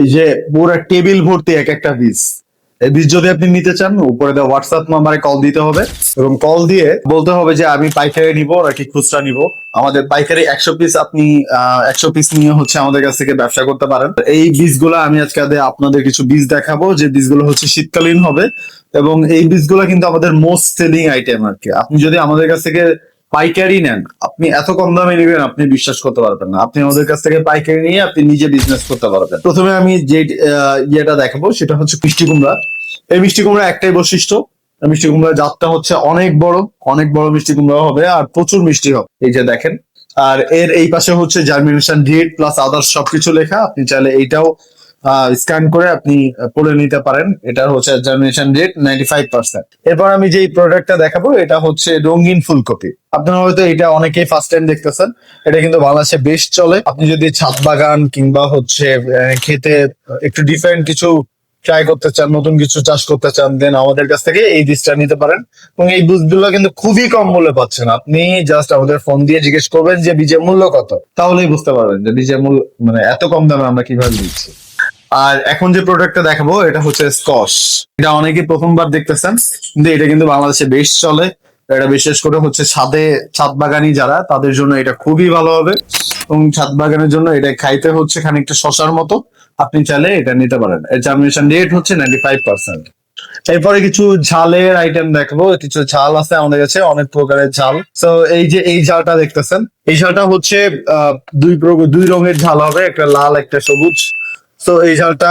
এই যে পুরো টেবিল ভর্তি এক একটা বীজ। এই বীজ যদি আপনি নিতে চান, উপরে দেওয়া হোয়াটসঅ্যাপ নাম্বারে কল দিতে হবে এবং কল দিয়ে বলতে হবে যে, আমি পাইকারি নিব নাকি খুচরা নিব। আমাদের পাইকারি একশো পিস আপনি একশো পিস নিয়ে হচ্ছে আমাদের কাছ থেকে ব্যবসা করতে পারেন। এই বীজগুলো আমি আজকে আপনাদের কিছু বীজ দেখাবো। যে বীজগুলো হচ্ছে শীতকালীন হবে এবং এই বীজগুলো কিন্তু আমাদের মোস্ট সেলিং আইটেম আর কি। আপনি যদি আমাদের কাছ থেকে পাইকারি নেন। আপনি এত কম দামে নেবেন, আপনি বিশ্বাস করতে পারবেন না। আপনি আমাদের কাছ থেকে পাইকারি নিয়ে আপনি নিজে বিজনেস করতে পারবেন। প্রথমে আমি যে ইয়েটা দেখাবো, সেটা হচ্ছে মিষ্টি কুমড়া। এই মিষ্টি কুমড়া একটাই বৈশিষ্ট্য। মিষ্টি কুমড়া জাতটা হচ্ছে অনেক বড় অনেক বড় মিষ্টি কুমড়া হবে আর প্রচুর মিষ্টি হবে। এই যে দেখেন। আর এর এই পাশে হচ্ছে জার্মিনেশন ডেট প্লাস আদার্স সবকিছু লেখা। আপনি চাইলে এইটাও স্ক্যান করে আপনি পড়ে নিতে পারেন। এটা হচ্ছে germination rate ninety five percent এরপর আমি যে প্রোডাক্টটা দেখাবো, এটা হচ্ছে রঙিন ফুলকপি। আপনারা হয়তো এটা অনেকেই ফার্স্ট টাইম দেখতেছেন। এটা কিন্তু বাংলাদেশে বেশ চলে। আপনি যদি ছাদ বাগান কিংবা হচ্ছে খেতে একটু ডিফারেন্ট কিছু ট্রাই করতে চান, নতুন কিছু চাষ করতে চান দেন আমাদের কাছ থেকে এই বীজটা নিতে পারেন। এবং এই বীজগুলো কিন্তু খুবই কম মূল্যে পাচ্ছেন। আপনি জাস্ট আমাদের ফোন দিয়ে জিজ্ঞেস করবেন যে, বীজের মূল্য কত? তাহলেই বুঝতে পারবেন যে, বীজের মূল্য মানে এত কম দামে আমরা কীভাবে দিচ্ছি। আর এখন যে প্রোডাক্টটা দেখাবো, এটা হচ্ছে স্কচ। এটা অনেকে প্রথমবার দেখতেছেন, কিন্তু এটা কিন্তু বাংলাদেশে বেশ চলে। এটা বিশেষ করে হচ্ছে ছাদে, ছাদ বাগানি যারা, তাদের জন্য এটা খুবই ভালো হবে। এবং ছাদ বাগানের জন্য এটা খাইতে হচ্ছে খানিকটা শশার মতো। আপনি চাইলে এটা নিতে পারেন। এর জার্মিনেশন রেট হচ্ছে নাইনটি ফাইভ পার্সেন্ট এরপরে কিছু ঝালের আইটেম দেখব। কিছু ঝাল আছে আমাদের কাছে, অনেক প্রকারের ঝাল। তো এই যে এই ঝালটা দেখতেছেন, এই ঝালটা হচ্ছে দুই দুই রঙের ঝাল হবে। একটা লাল, একটা সবুজ। তো এই ঝালটা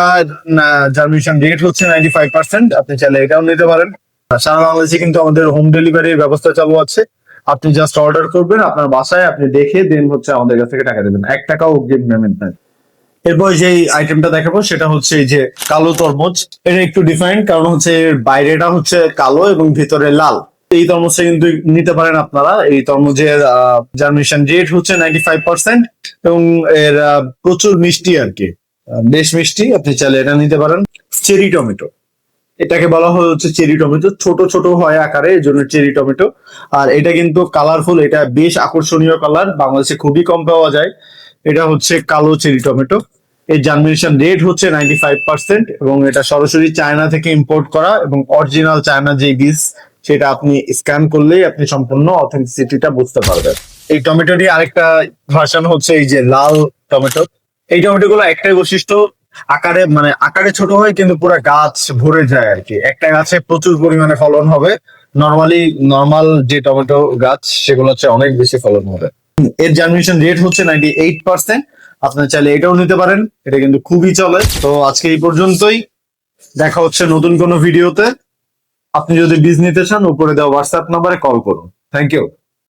জার্মিনেশন রেট হচ্ছে নাইনটি ফাইভ পার্সেন্ট আপনি চাইলে এটাও নিতে পারেন। সারা বাংলাদেশে কিন্তু আমাদের হোম ডেলিভারির ব্যবস্থা চালু আছে। আপনি জাস্ট অর্ডার করবেন, আপনার বাসায় আপনি দেখে দেন হচ্ছে আমাদের কাছ থেকে টাকা দেবেন। এক টাকাও অগ্রিম পেমেন্ট নাই। এরপর যে আইটেমটা দেখাবো, সেটা হচ্ছে এই যে কালো তরমুজ। এটা একটু ডিফারেন্ট কারণ হচ্ছে এর বাইরেটা হচ্ছে কালো এবং ভিতরে লাল। এই তরমুজটা কিন্তু নিতে পারেন আপনারা। এই তরমুজের জার্মিনেশন রেট হচ্ছে নাইনটি ফাইভ পার্সেন্ট এবং এর প্রচুর মিষ্টি আর কি। বেশ মিষ্টি, আপনি চাইলে এটা নিতে পারেন। Cherry tomato. এটাকে বলা হয় হচ্ছে চেরি টমেটো। ছোট ছোট হয় আকারে, এই জন্য চেরি টমেটো। আর এটা কিন্তু কালারফুল এটা বেশ আকর্ষণীয় কালার বাংলাদেশে খুবই কম পাওয়া যায়। এটা হচ্ছে কালো চেরি টমেটো। এর জার্মিনেশন রেট হচ্ছে নাইনটি ফাইভ পার্সেন্ট এবং এটা সরাসরি চায়না থেকে ইম্পোর্ট করা এবং অরিজিনাল চায়না যে বীজ, সেটা আপনি স্ক্যান করলেই আপনি সম্পূর্ণ অথেন্টিসিটিটা বুঝতে পারবেন। এই টমেটোটি আরেকটা ভার্সন হচ্ছে এই যে লাল টমেটো। এই টমেটো গুলো একটাই বৈশিষ্ট্য। আকারে মানে আকারে ছোট হয়, কিন্তু পুরো গাছ ভরে যায় আর কি একটা গাছে প্রচুর পরিমাণে ফলন হবে। নর্মালি নর্মাল যে টমেটো গাছ, সেগুলো হচ্ছে অনেক বেশি ফলন হবে। এর জার্মিনেশন রেট হচ্ছে নাইনটি এইট পার্সেন্ট আপনার চাইলে এটাও নিতে পারেন। এটা কিন্তু খুবই চলে। তো আজকে এই পর্যন্তই। দেখা হচ্ছে নতুন কোনো ভিডিওতে। আপনি যদি বীজ নিতে চান, উপরে দেওয়া হোয়াটসঅ্যাপ নাম্বারে কল করুন। Thank you